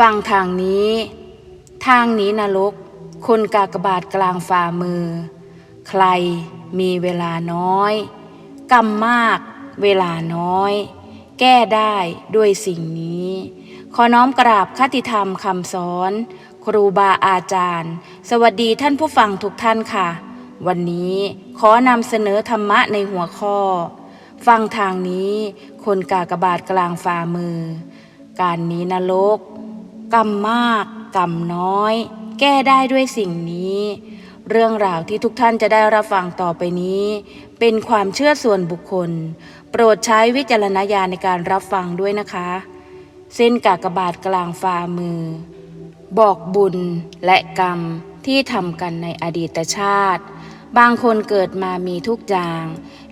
ฟังทางนี้ ทางนี้นรก คนกากบาทกลางฝ่ามือ ใครมีเวลาน้อย กรรมมากเวลาน้อย แก้ได้ด้วยสิ่งนี้ ขอน้อมกราบคติธรรมคำสอน ครูบาอาจารย์ สวัสดีท่านผู้ฟังทุกท่านค่ะ วันนี้ขอนำเสนอธรรมะในหัวข้อ ฟังทางนี้ คนกากบาทกลางฝ่ามือ การนี้นรก กรรมมากกรรมน้อย แก้ได้ด้วยสิ่งนี้ เรื่องราวที่ทุกท่านจะได้รับฟังต่อไปนี้ เป็นความเชื่อส่วนบุคคล โปรดใช้วิจารณญาณในการรับฟังด้วยนะคะ เส้นกากบาทกลางฝ่ามือ บอกบุญและกรรมที่ทำกันในอดีตชาติ บางคนเกิดมามีทุกอย่าง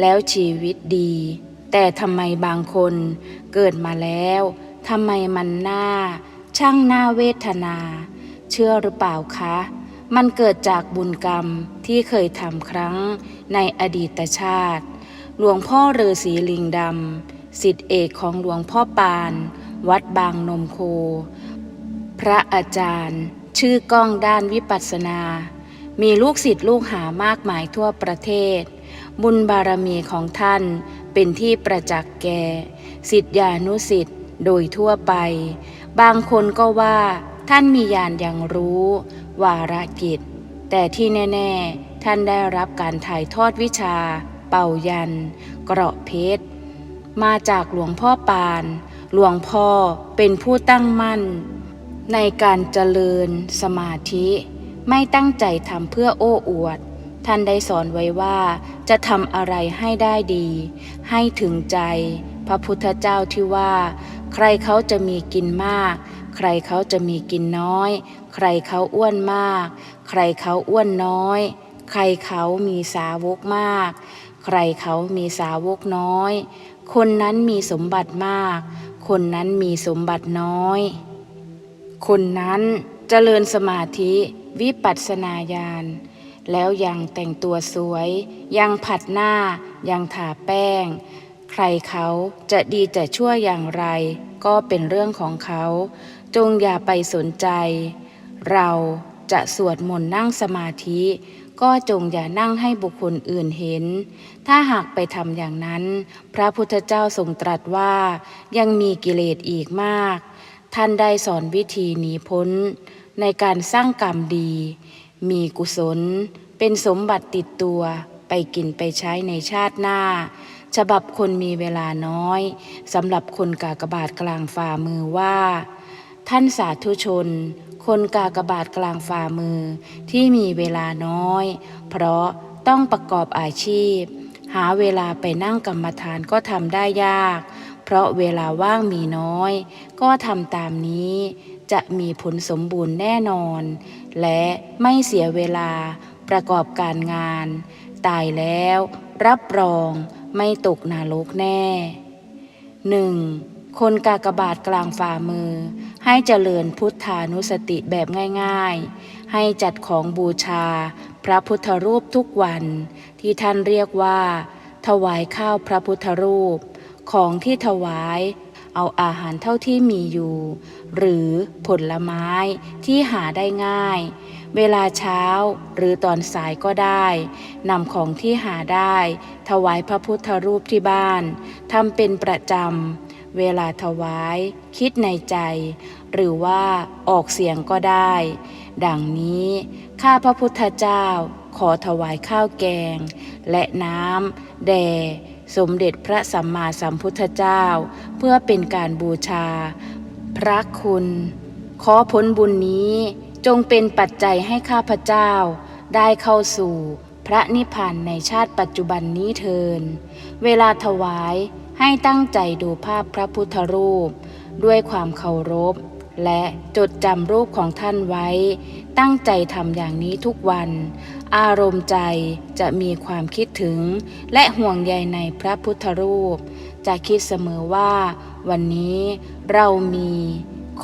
แล้วชีวิตดี แต่ทำไมบางคนเกิดมาแล้วทำไมมันหน่า ช่างน่าเวทนา เชื่อหรือเปล่าคะ มันเกิดจากบุญกรรมที่เคยทำครั้งในอดีตชาติ หลวงพ่อฤาษีลิงดำสิทธิเอกของหลวงพ่อปาน วัดบางนมโค พระอาจารย์ ชื่อก้องด้านวิปัสสนา มีลูกศิษย์ลูกหามากมายทั่วประเทศ บุญบารมีของท่านเป็นที่ประจักษ์แก่สิทธิานุสิทธิ์โดยทั่วไป บางคนก็ว่าท่านมีญาณอย่างรู้ วาระกิจ แต่ที่แน่ ๆ ท่านได้รับการถ่ายทอดวิชา เป่ายัน เกราะเพชร มาจากหลวงพ่อปาน หลวงพ่อเป็นผู้ตั้งมั่น ในการเจริญสมาธิ ไม่ตั้งใจทำเพื่อโอ้อวด ท่านได้สอนไว้ว่าจะทำอะไรให้ได้ดี ให้ถึงใจ พระพุทธเจ้าที่ว่า ใครเขาจะมีกินมาก ใครเขาจะมีกินน้อย ใครเขาอ้วนมาก ใครเขาอ้วนน้อย ใครเขามีสาวกมาก ใครเขามีสาวกน้อย คนนั้นมีสมบัติมาก คนนั้นมีสมบัติน้อย คนนั้นเจริญสมาธิวิปัสสนาญาณแล้วยังแต่งตัวสวย ยังผัดหน้า ยังทาแป้ง ใครเขาจะดีจะชั่วอย่างไร ก็เป็นเรื่องของเขา จงอย่าไปสนใจ เราจะสวดมนต์นั่งสมาธิ ก็จงอย่านั่งให้บุคคลอื่นเห็น ถ้าหากไปทำอย่างนั้น พระพุทธเจ้าทรงตรัสว่า ยังมีกิเลสอีกมาก ท่านได้สอนวิธีหนีพ้น ในการสร้างกรรมดี มีกุศล เป็นสมบัติติดตัวไปกินไปใช้ในชาติหน้า ฉบับคนมีเวลาน้อยสำหรับคนกากบาทกลางฝ่ามือว่า ท่านสาธุชน คนกากบาทกลางฝ่ามือที่มีเวลาน้อย เพราะต้องประกอบอาชีพ หาเวลาไปนั่งกรรมฐานก็ทำได้ยาก เพราะเวลาว่างมีน้อย ก็ทำตามนี้ จะมีผลสมบูรณ์แน่นอน และไม่เสียเวลาประกอบการงาน ตายแล้ว รับรอง ไม่ตกนรกแน่ 1. คนกากบาทกลางฝ่ามือ ให้เจริญพุทธานุสติแบบง่ายๆ ให้จัดของบูชา พระพุทธรูปทุกวัน ที่ท่านเรียกว่า ถวายข้าวพระพุทธรูป ของที่ถวายเอาอาหารเท่าที่มีอยู่ หรือผลไม้ที่หาได้ง่าย เวลาเช้าหรือตอนสายก็ได้นำของที่หาได้ ถวายพระพุทธรูปที่บ้านทำเป็นประจำ เวลาถวาย คิดในใจ หรือว่าออกเสียงก็ได้ ดังนี้ข้าพระพุทธเจ้าขอถวายข้าวแกง และน้ำแด่สมเด็จพระสัมมาสัมพุทธเจ้า เพื่อเป็นการบูชา พระคุณ ขอผลบุญนี้ จงเป็นปัจจัยให้ข้าพเจ้า ได้เข้าสู่พระนิพพานในชาติปัจจุบันนี้เทิน เวลาถวายให้ตั้งใจดูภาพพระพุทธรูป ด้วยความเคารพ และจดจำรูปของท่านไว้ ตั้งใจทำอย่างนี้ทุกวัน อารมณ์ใจจะมีความคิดถึง และห่วงใยในพระพุทธรูป จะคิดเสมอว่า วันนี้เรามี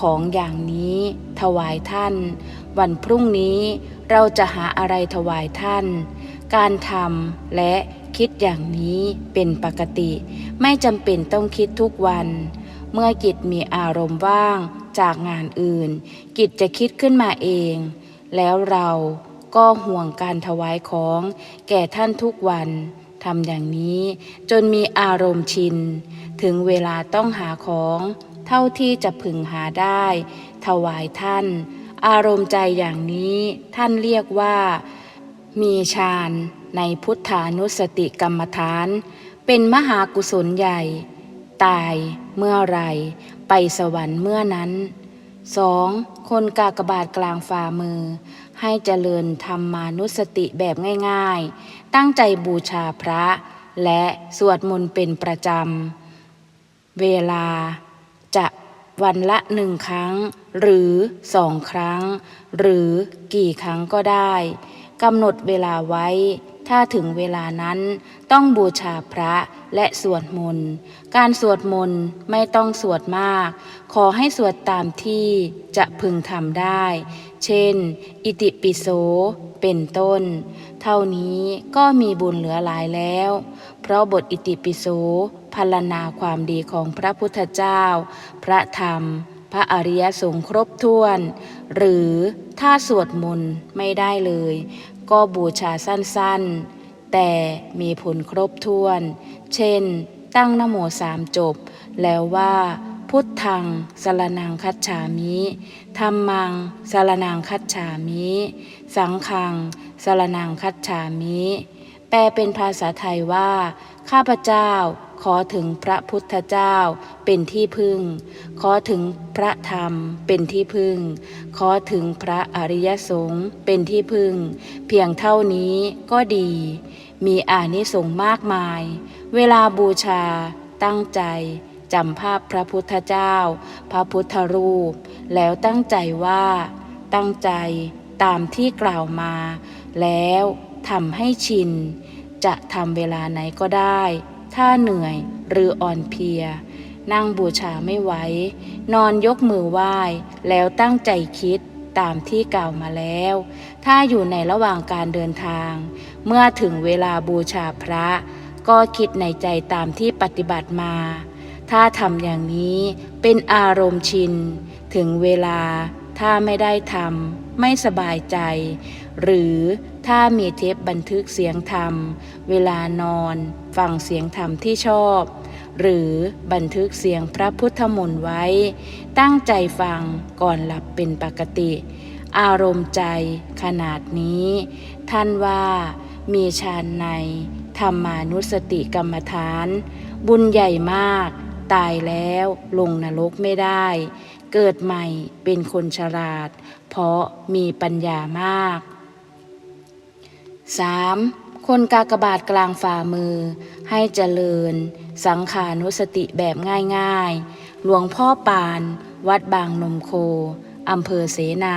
ของอย่างนี้ถวายท่าน วันพรุ่งนี้เราจะหาอะไรถวายท่าน การทำและคิดอย่างนี้เป็นปกติ ไม่จำเป็นต้องคิดทุกวัน เมื่อจิตมีอารมณ์ว่างจากงานอื่น กิจจะคิดขึ้นมาเอง แล้วเราก็ห่วงการถวายของแก่ท่านทุกวันทำอย่างนี้จนมีอารมณ์ชิน ถึงเวลาต้องหาของ เท่าที่จะพึงหาได้ ถวายท่าน อารมณ์ใจอย่างนี้ท่านเรียกว่า มีฌานในพุทธานุสติกรรมฐาน เป็นมหากุศลใหญ่ ตายเมื่อไร ไปสวรรค์เมื่อนั้น 2. คนกากบาทกลางฝ่ามือ ให้เจริญธรรมานุสติแบบง่ายๆ ตั้งใจบูชาพระ และสวดมนต์เป็นประจำ เวลา วันละหนึ่งครั้ง หรือสองครั้ง หรือกี่ครั้งก็ได้กำหนดเวลาไว้ ถ้าถึงเวลานั้นต้องบูชาพระและสวดมนต์ การสวดมนต์ไม่ต้องสวดมาก ขอให้สวดตามที่จะพึงทำได้ เช่น อิติปิโส เป็นต้น เท่านี้ก็มีบุญเหลือหลายแล้ว เพราะบทอิติปิโสพรรณนาความดีของพระพุทธเจ้า พระธรรม พระอริยสงฆ์ครบถ้วน หรือถ้าสวดมนต์ไม่ได้เลย ก็บูชาสั้นๆ แต่มีผลครบถ้วน เช่น ตั้งนโมสามจบ แล้วว่าพุทธังสรนังคัจฉามิธรรมังสรนังคัจฉามิ สังฆัง สรนังคัจฉามิ แปลเป็นภาษาไทยว่า ข้าพเจ้า ขอถึงพระพุทธเจ้าเป็นที่พึ่ง ขอถึงพระธรรมเป็นที่พึ่ง ขอถึงพระอริยสงฆ์เป็นที่พึ่ง เพียงเท่านี้ก็ดี มีอานิสงส์มากมาย เวลาบูชา ตั้งใจจำภาพพระพุทธเจ้า พระพุทธรูป แล้วตั้งใจว่า ตั้งใจตามที่กล่าวมา แล้วทำให้ชิน จะทำเวลาไหนก็ได้ ถ้าเหนื่อยหรืออ่อนเพลีย นั่งบูชาไม่ไหวนอนยกมือไหว้ แล้วตั้งใจคิดตามที่กล่าวมาแล้ว ถ้าอยู่ในระหว่างการเดินทาง เมื่อถึงเวลาบูชาพระ ก็คิดในใจตามที่ปฏิบัติมา ถ้าทำอย่างนี้เป็นอารมณ์ชิน ถึงเวลาถ้าไม่ได้ทำไม่สบายใจ หรือถ้ามีเทปบันทึกเสียงธรรม เวลานอนฟังเสียงธรรมที่ชอบ หรือบันทึกเสียงพระพุทธมนต์ไว้ ตั้งใจฟังก่อนหลับเป็นปกติ อารมณ์ใจขนาดนี้ ท่านว่ามีฌานใน ธรรมานุสติกรรมฐาน บุญใหญ่มาก ตายแล้วลงนรกไม่ได้ เกิดใหม่เป็นคนฉลาด เพราะมีปัญญามาก 3. คนกากบาทกลางฝ่ามือ ให้เจริญ สังขานุสติแบบง่ายๆ หลวงพ่อปาน วัดบางนมโคอำเภอเสนา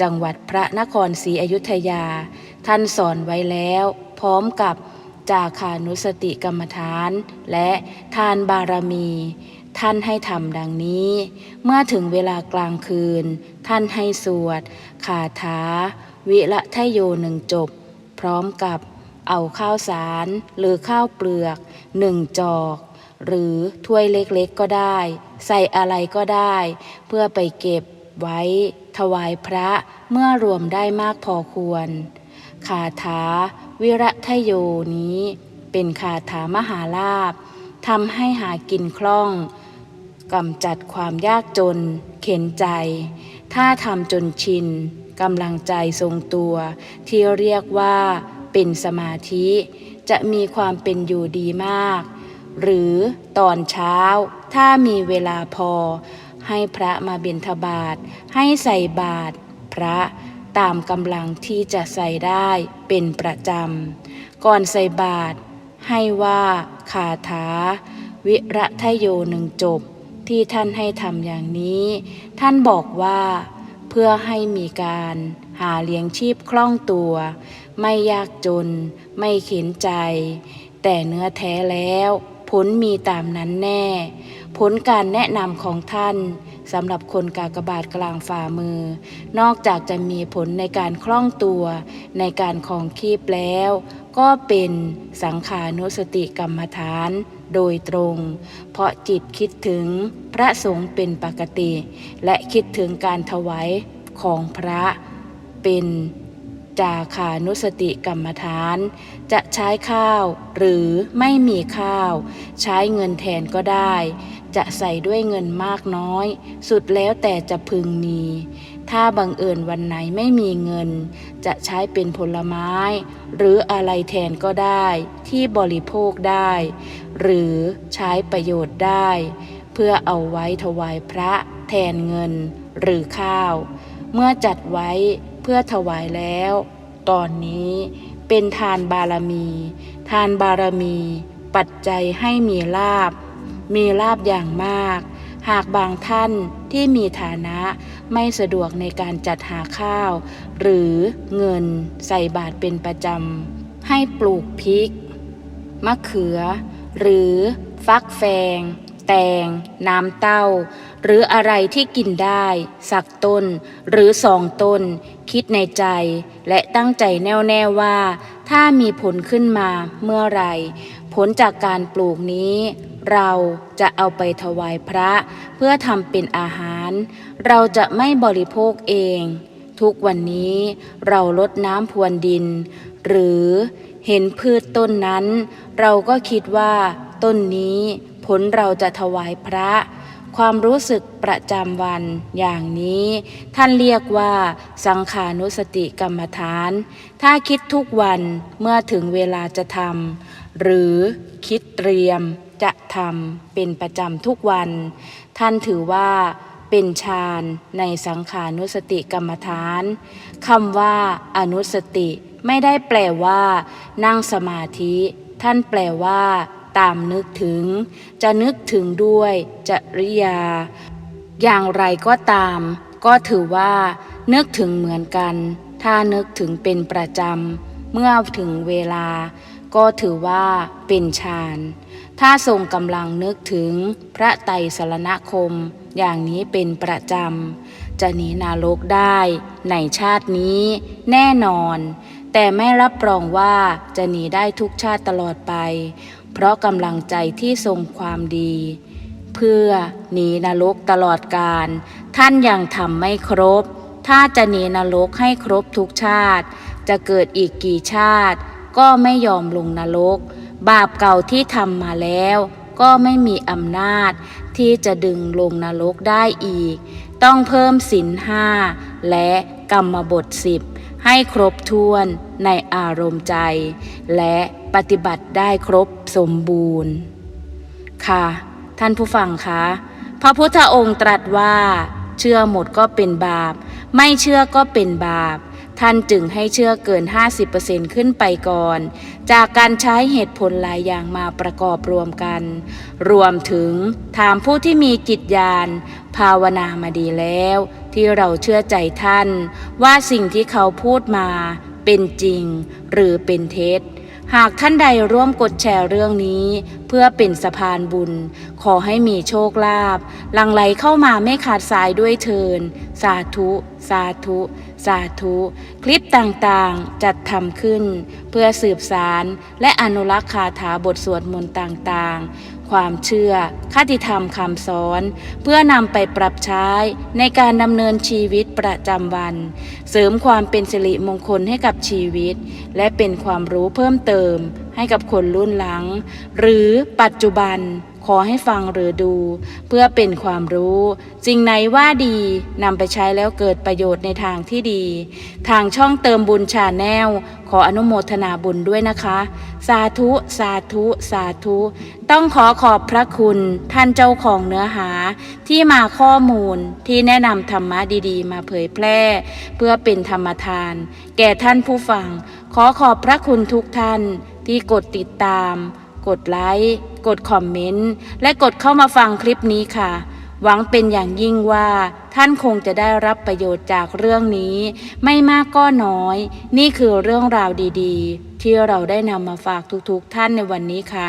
จังหวัดพระนครศรีอยุธยา ท่านสอนไว้แล้ว พร้อมกับจาคานุสติกรรมฐาน และทานบารมี ท่านให้ทำดังนี้ เมื่อถึงเวลากลางคืน ท่านให้สวดคาถา วิละทะโยหนึ่งจบ ร้อมกับเอาข้าวสารหรือข้าวเปลือกหนึ่งจอก หรือถ้วยเล็กๆก็ได้ ใส่อะไรก็ได้ เพื่อไปเก็บไว้ถวายพระเมื่อรวมได้มากพอควร คาถาวิระทะโยนี้เป็นคาถามหาลาภทำให้หากินคล่องกำจัดความยากจน เข็นใจ ถ้าทำจนชิน กำลังใจทรงตัว ที่เรียกว่าเป็นสมาธิ จะมีความเป็นอยู่ดีมาก หรือตอนเช้าถ้ามีเวลาพอ ให้พระมาบิณฑบาตให้ใส่บาตรพระตามกำลังที่จะใส่ได้เป็นประจำ ก่อนใส่บาตรให้ว่าคาถา วิระทะโยหนึ่งจบที่ท่านให้ทำอย่างนี้ ท่านบอกว่า พื่อให้มีการหาเลี้ยงชีพคล่องตัว ไม่ยากจน ไม่เข็นใจ แต่เนื้อแท้แล้วผลมีตามนั้นแน่ ผลการแนะนำของท่านสำหรับคนกากบาทกลางฝ่ามือ นอกจากจะมีผลในการคล่องตัวในการของคีบแล้ว ก็เป็นสังขานุสติกรรมฐาน โดยตรง เพราะจิตคิดถึงพระสงฆ์เป็นปกติ และคิดถึงการถวายของพระเป็นจาคานุสติกรรมฐาน จะใช้ข้าวหรือไม่มีข้าว ใช้เงินแทนก็ได้ จะใส่ด้วยเงินมากน้อย สุดแล้วแต่จะพึงมี ถ้าบังเอิญวันไหนไม่มีเงิน จะใช้เป็นผลไม้ หรืออะไรแทนก็ได้ที่บริโภคได้ หรือใช้ประโยชน์ได้ เพื่อเอาไว้ถวายพระแทนเงินหรือข้าว เมื่อจัดไว้เพื่อถวายแล้ว ตอนนี้เป็นทานบารมี ทานบารมี ปัจจัยให้มีลาบ มีลาบอย่างมาก หากบางท่านที่มีฐานะไม่สะดวกในการจัดหาข้าว หรือเงินใส่บาตรเป็นประจำ ให้ปลูกพริก มะเขือ หรือฟักแฟง แตง น้ำเต้า หรืออะไรที่กินได้ สักต้น หรือสองต้น คิดในใจและตั้งใจแน่วแน่ว่า ถ้ามีผลขึ้นมาเมื่อไรผลจากการปลูกนี้ เราจะเอาไปถวายพระเพื่อทำเป็นอาหาร เราจะไม่บริโภคเอง ทุกวันนี้เราลดน้ำพรวนดิน หรือเห็นพืชต้นนั้น เราก็คิดว่าต้นนี้ผลเราจะถวายพระ ความรู้สึกประจำวันอย่างนี้ ท่านเรียกว่าสังขานุสติกรรมฐาน ถ้าคิดทุกวันเมื่อถึงเวลาจะทำหรือคิดเตรียม จะทำเป็นประจำทุกวัน ท่านถือว่าเป็นฌานในสังขานุสติกรรมฐานคำว่าอนุสติไม่ได้แปลว่า นั่งสมาธิ ท่านแปลว่า ตามนึกถึง จะนึกถึงด้วยจริยา อย่างไรก็ตาม ก็ถือว่า นึกถึงเหมือนกัน ถ้านึกถึงเป็นประจำเมื่อถึงเวลา ก็ถือว่าเป็นฌาน ถ้าทรงกำลังนึกถึงพระไตรสรณคม อย่างนี้เป็นประจำ จะหนีนรกได้ในชาตินี้แน่นอน แต่ไม่รับรองว่าจะหนีได้ทุกชาติตลอดไป เพราะกำลังใจที่ทรงความดี เพื่อหนีนรกตลอดกาลท่านยังทำไม่ครบ ถ้าจะหนีนรกให้ครบทุกชาติ จะเกิดอีกกี่ชาติ ก็ไม่ยอมลงนรก บาปเก่าที่ทำมาแล้ว ก็ไม่มีอำนาจ ที่จะดึงลงนรกได้อีก ต้องเพิ่มศีลห้าและกรรมบทสิบให้ครบถ้วนในอารมณ์ใจ และปฏิบัติได้ครบสมบูรณ์ ค่ะ ท่านผู้ฟังคะพระพุทธองค์ตรัสว่า เชื่อหมดก็เป็นบาป ไม่เชื่อก็เป็นบาป ท่านจึงให้เชื่อเกิน 50%ขึ้นไปก่อน จากการใช้เหตุผลหลายอย่างมาประกอบรวมกัน รวมถึงถามผู้ที่มีจิตญาณภาวนามาดีแล้ว ที่เราเชื่อใจท่าน ว่าสิ่งที่เขาพูดมาเป็นจริงหรือเป็นเท็จ หากท่านใดร่วมกดแชร์เรื่องนี้ พื่อเป็นสะพานบุญ ขอให้มีโชคลาภหลังไหลเข้ามาไม่ขาดสายด้วยเทิน สาธุ สาธุ สาธุ คลิปต่างๆจัดทำขึ้น เพื่อสืบสารและอนุรักษ์คาถาบทสวดมนต์ต่างๆ ความเชื่อ คติธรรมคำสอน เพื่อนำไปปรับใช้ในการดำเนินชีวิตประจำวัน เสริมความเป็นสิริมงคลให้กับชีวิต และเป็นความรู้เพิ่มเติมให้กับคนรุ่นหลัง หรือปัจจุบัน ขอให้ฟังหรือดู เพื่อเป็นความรู้สิ่งไหนว่าดีนำไปใช้แล้วเกิดประโยชน์ในทางที่ดี ทางช่องเติมบุญชาแนลขออนุโมทนาบุญด้วยนะคะ สาธุ สาธุ สาธุ ต้องขอขอบพระคุณท่านเจ้าของเนื้อหา ที่มาข้อมูลที่แนะนำธรรมะดีๆ มาเผยแพร่ เพื่อเป็นธรรมทาน แก่ท่านผู้ฟัง ขอขอบพระคุณทุกท่านที่กดติดตาม กดไลค์ กดคอมเมนต์ และกดเข้ามาฟังคลิปนี้ค่ะ หวังเป็นอย่างยิ่งว่าท่านคงจะได้รับประโยชน์จากเรื่องนี้ ไม่มากก็น้อย นี่คือเรื่องราวดีๆ ที่เราได้นำมาฝากทุกๆท่านในวันนี้ค่ะ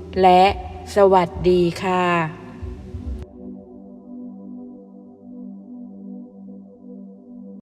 และสวัสดีค่ะ